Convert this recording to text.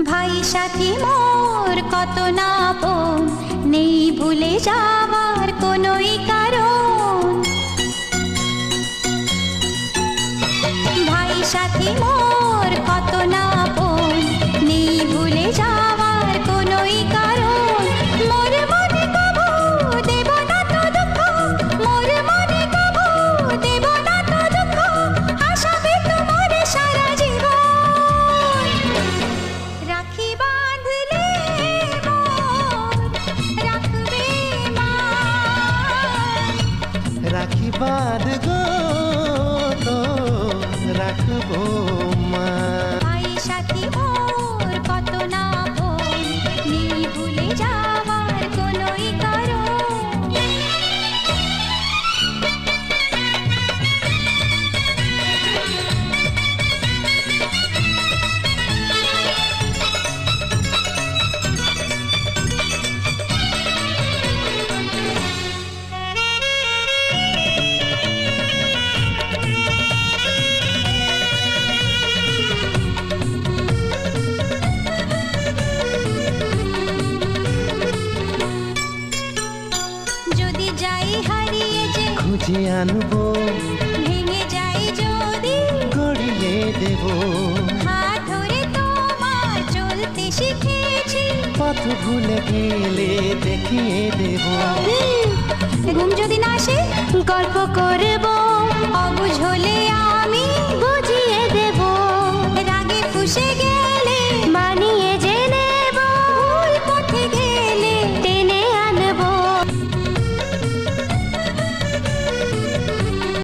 ভাই সাথী মোর কত না নেই ভুলে যাওয়ার কোনোই কারণ। ভাই সাথী মোর রাখি বাঁধ গো রাখব। খুঁজে আনব। ভেঙে যাই যদি। গড়িয়ে দেব। হাত ধরে তোমার চলতে শিখেছি। পথ ভুলে গেলে দেখিয়ে দেব। ঘুম যদি না আসে গল্প করব